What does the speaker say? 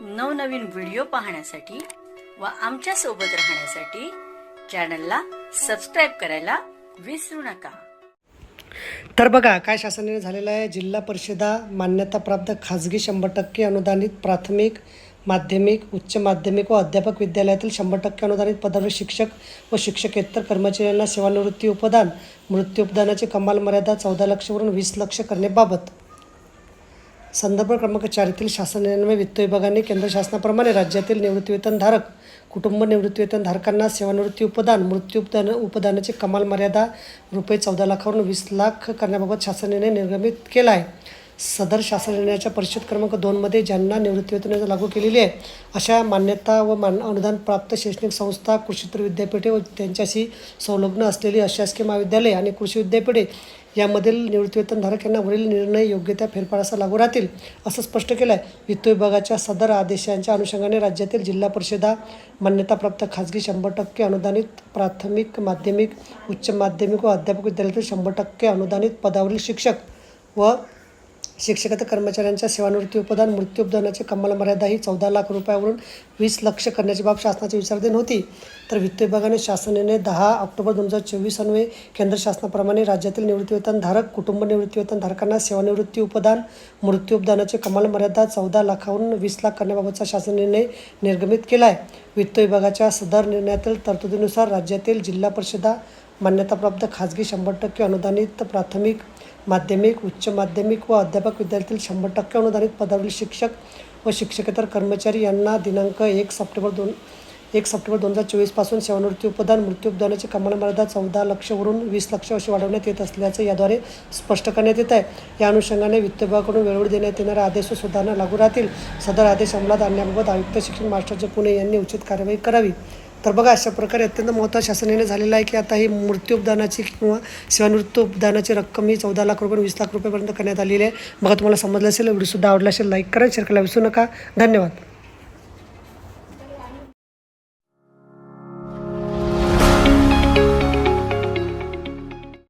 नवनवीन व्हिडिओ पाहण्यासाठी व आमच्यासोबत राहण्यासाठी चॅनलला सबस्क्राईब करायला विसरू नका. तर बघा काय शासनाने झालेलं आहे? जिल्हा परिषदा मान्यताप्राप्त खाजगी शंभर टक्के अनुदानित प्राथमिक माध्यमिक उच्च माध्यमिक व अध्यापक विद्यालयातील शंभर टक्के अनुदानित पदावर शिक्षक व शिक्षकेतर कर्मचाऱ्यांना सेवानिवृत्ती उपदान मृत्यू उपदानाची कमाल मर्यादा चौदा लक्षवरून वीस लक्ष करण्याबाबत संदर्भ क्रमांक चारीतील शासन निर्णय वित्त विभागाने केंद्र शासनाप्रमाणे राज्यातील निवृत्तीवेतनधारक कुटुंब निवृत्तीवेतनधारकांना सेवानिवृत्ती उपदान मृत्यू उपदान उपदानाची कमाल मर्यादा रुपये चौदा लाखावरून वीस लाख करण्याबाबत शासन निर्णय निर्गमित केला आहे. सदर शासन परिषद क्रमांक दोनमध्ये ज्यांना निवृत्तीवेतन लागू केलेली आहे अशा मान्यता व मान अनुदान प्राप्त शैक्षणिक संस्था कृषीतर विद्यापीठे व त्यांच्याशी संलग्न असलेली अशासकीय महाविद्यालये आणि कृषी विद्यापीठे यामधील निवृत्तीवेतनधारक यांना वरील निर्णय योग्य त्या फेरफारासा लागू राहतील असं स्पष्ट केलं आहे वित्त विभागाच्या सदर आदेशांच्या अनुषंगाने राज्यातील जिल्हा परिषदा मान्यताप्राप्त खाजगी शंभर टक्के अनुदानित प्राथमिक माध्यमिक उच्च माध्यमिक व अध्यापक विद्यालयातील शंभर टक्के अनुदानित पदावरील शिक्षक व शिक्षकेतर कर्मचाऱ्यांच्या सेवानिवृत्ती उपदान मृत्यू उपदानाची कमाल मर्यादा ही चौदा लाख रुपयावरून वीस लक्ष करण्याची बाब शासनाची विचारधीन होती. तर वित्त विभागाने शासन निर्णय दहा ऑक्टोबर दोन हजार चोवीस अन्वये केंद्र शासनाप्रमाणे राज्यातील निवृत्तीवेतनधारक कुटुंब निवृत्तीवेतनधारकांना सेवानिवृत्ती उपदान मृत्यू उपदानाची कमाल मर्यादा चौदा लाखावरून वीस लाख करण्याबाबतचा शासन निर्णय निर्गमित केला आहे वित्त विभागाच्या सदर निर्णयातील तरतुदीनुसार राज्यातील जिल्हा परिषदा मान्यताप्राप्त खाजगी शंभर टक्के अनुदानित प्राथमिक माध्यमिक उच्च माध्यमिक व अध्यापक विद्यार्थ्यातील शंभर टक्के अनुदानित पदावरील शिक्षक व शिक्षकेतर कर्मचारी यांना दिनांक एक सप्टेंबर दोन एक सप्टेंबर दोन हजार चोवीसपासून सेवानिवृत्ती उपदान मृत्यू उपदानाची कमाल मर्यादा चौदा लक्षवरून वीस लक्ष अशी वाढवण्यात येत असल्याचं याद्वारे स्पष्ट करण्यात येत आहे. या अनुषंगाने वित्त विभागाकडून वेळोवेळी देण्यात येणारे आदेश व सुधारणा लागू राहतील. सदर आदेश अंमलात आणण्याबाबत आयुक्त शिक्षण मास्टरचे पुणे यांनी उचित कार्यवाही करावी. तर बघा अशा प्रकारे अत्यंत महत्त्वाचं शासनाने झालेलं आहे की आता ही मृत्यूपदानाची किंवा सेवानिवृत्त उपदानाची रक्कम ही चौदा लाख रुपये वीस लाख रुपयेपर्यंत करण्यात आलेली आहे. बघा तुम्हाला समजलं असेल व्हिडिओसुद्धा आवडला असेल लाईक करा शेअर करायला विसरू नका. धन्यवाद.